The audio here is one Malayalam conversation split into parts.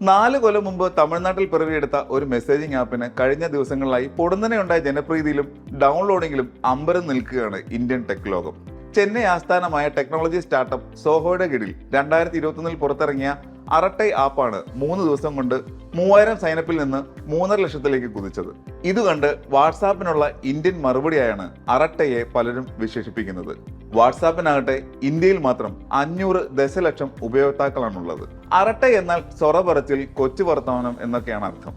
നാല് കൊല്ലം മുമ്പ് തമിഴ്നാട്ടിൽ പിറവിയെടുത്ത ഒരു മെസ്സേജിംഗ് ആപ്പിന് കഴിഞ്ഞ ദിവസങ്ങളിലായി പൊടുന്നനെ ഉണ്ടായ ജനപ്രീതിയിലും ഡൗൺലോഡിംഗിലും അമ്പരം നിൽക്കുകയാണ് ഇന്ത്യൻ ടെക് ലോകം. ചെന്നൈ ആസ്ഥാനമായ ടെക്നോളജി സ്റ്റാർട്ടപ്പ് സോഹോയുടെ കീഴിൽ രണ്ടായിരത്തി ഇരുപത്തൊന്നിൽ പുറത്തിറങ്ങിയ അറട്ടൈ ആപ്പാണ് മൂന്ന് ദിവസം കൊണ്ട് മൂവായിരം സൈനപ്പിൽ നിന്ന് മൂന്നര ലക്ഷത്തിലേക്ക് കുതിച്ചത്. ഇത് കണ്ട് വാട്സാപ്പിനുള്ള ഇന്ത്യൻ മറുപടിയായാണ് അറട്ടയെ പലരും വിശേഷിപ്പിക്കുന്നത്. വാട്സാപ്പിനാകട്ടെ ഇന്ത്യയിൽ മാത്രം അഞ്ഞൂറ് ദശലക്ഷം ഉപയോക്താക്കളാണുള്ളത്. അറട്ട എന്നാൽ സൊറ പറച്ചിൽ കൊച്ചു വർത്തമാനം എന്നൊക്കെയാണ് അർത്ഥം.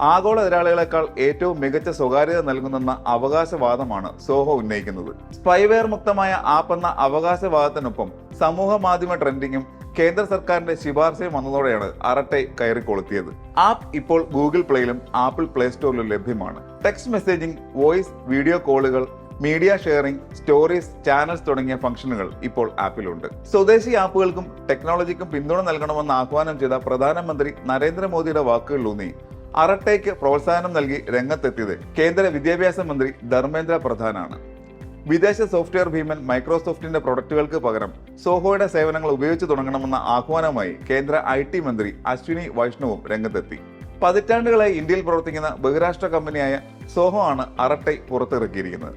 ആഗോള എതിരാളികളെക്കാൾ ഏറ്റവും മികച്ച സ്വകാര്യത നൽകുന്നെന്ന അവകാശവാദമാണ് സോഹോ ഉന്നയിക്കുന്നത്. സ്പൈവെയർ മുക്തമായ ആപ്പ് എന്ന അവകാശവാദത്തിനൊപ്പം സമൂഹ മാധ്യമ ട്രെൻഡിങ്ങും കേന്ദ്ര സർക്കാരിന്റെ ശുപാർശയും വന്നതോടെയാണ് അറട്ടെ കയറി കൊളുത്തിയത്. ആപ്പ് ഇപ്പോൾ ഗൂഗിൾ പ്ലേയിലും ആപ്പിൾ പ്ലേ സ്റ്റോറിലും ലഭ്യമാണ്. ടെക്സ്റ്റ് മെസ്സേജിംഗ് വോയിസ് വീഡിയോ കോളുകൾ മീഡിയ ഷെയറിംഗ് സ്റ്റോറീസ് ചാനൽസ് തുടങ്ങിയ ഫംഗ്ഷനുകൾ ഇപ്പോൾ ആപ്പിലുണ്ട്. സ്വദേശി ആപ്പുകൾക്കും ടെക്നോളജിക്കും പിന്തുണ നൽകണമെന്ന് ആഹ്വാനം ചെയ്ത പ്രധാനമന്ത്രി നരേന്ദ്രമോദിയുടെ വാക്കുകളിലൂന്നി അറട്ടയ്ക്ക് പ്രോത്സാഹനം നൽകി രംഗത്തെത്തിയത് കേന്ദ്ര വിദ്യാഭ്യാസ മന്ത്രി ധർമ്മേന്ദ്ര പ്രധാനാണ്. വിദേശ സോഫ്റ്റ്വെയർ ഭീമൻ മൈക്രോസോഫ്റ്റിന്റെ പ്രൊഡക്റ്റുകൾക്ക് പകരം സോഹോയുടെ സേവനങ്ങൾ ഉപയോഗിച്ചു തുടങ്ങണമെന്ന ആഹ്വാനവുമായി കേന്ദ്ര ഐ ടി മന്ത്രി അശ്വിനി വൈഷ്ണവും രംഗത്തെത്തി. പതിറ്റാണ്ടുകളായി ഇന്ത്യയിൽ പ്രവർത്തിക്കുന്ന ബഹുരാഷ്ട്ര കമ്പനിയായ സോഹോ ആണ് അറട്ടൈ പുറത്തിറക്കിയിരിക്കുന്നത്.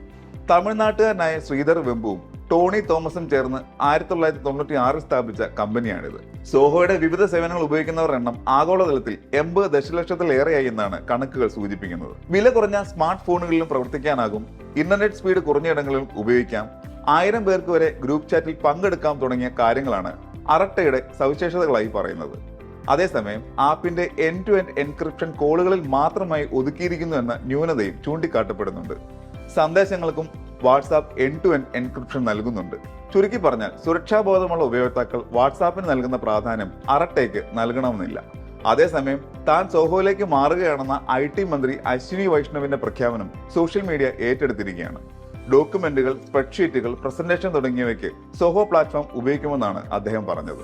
തമിഴ്നാട്ടുകാരനായ ശ്രീധർ വെമ്പുവും ടോണി തോമസും ചേർന്ന് ആയിരത്തി തൊള്ളായിരത്തി തൊണ്ണൂറ്റി ആറിൽ സ്ഥാപിച്ച കമ്പനിയാണിത്. സോഹോയുടെ വിവിധ സേവനങ്ങൾ ഉപയോഗിക്കുന്നവരുടെ എണ്ണം ആഗോളതലത്തിൽ എൺപത് ദശലക്ഷത്തിലേറെയായി എന്നാണ് കണക്കുകൾ സൂചിപ്പിക്കുന്നത്. വില കുറഞ്ഞ സ്മാർട്ട് ഫോണുകളിലും പ്രവർത്തിക്കാനാകും. ഇന്റർനെറ്റ് സ്പീഡ് കുറഞ്ഞ കുറഞ്ഞയിടങ്ങളിലും ഉപയോഗിക്കാം. ആയിരം പേർക്ക് വരെ ഗ്രൂപ്പ് ചാറ്റിൽ പങ്കെടുക്കാം തുടങ്ങിയ കാര്യങ്ങളാണ് അറട്ടയുടെ സവിശേഷതകളായി പറയുന്നത്. അതേസമയം ആപ്പിന്റെ എൻ ടു എൻ എൻക്രിപ്ഷൻ കോളുകളിൽ മാത്രമായി ഒതുക്കിയിരിക്കുന്നു എന്ന ന്യൂനതയും ചൂണ്ടിക്കാട്ടപ്പെടുന്നുണ്ട്. സന്ദേശങ്ങൾക്കും WhatsApp end to end encryption നൽകുന്നുണ്ട്. ചുരുക്കി പറഞ്ഞാൽ സുരക്ഷാബോധമുള്ള ഉപയോക്താക്കൾ വാട്സാപ്പിന് നൽകുന്ന പ്രാധാന്യം അറട്ടേക്ക് നൽകണമെന്നില്ല. അതേസമയം താൻ സോഹോയിലേക്ക് മാറുകയാണെന്ന ഐ ടി മന്ത്രി അശ്വിനി വൈഷ്ണവിന്റെ പ്രഖ്യാപനം സോഷ്യൽ മീഡിയ ഏറ്റെടുത്തിരിക്കുകയാണ്. ഡോക്യുമെന്റുകൾ സ്പ്രെഡ്ഷീറ്റുകൾ പ്രസന്റേഷൻ തുടങ്ങിയവയ്ക്ക് സോഹോ പ്ലാറ്റ്ഫോം ഉപയോഗിക്കുമെന്നാണ് അദ്ദേഹം പറഞ്ഞത്.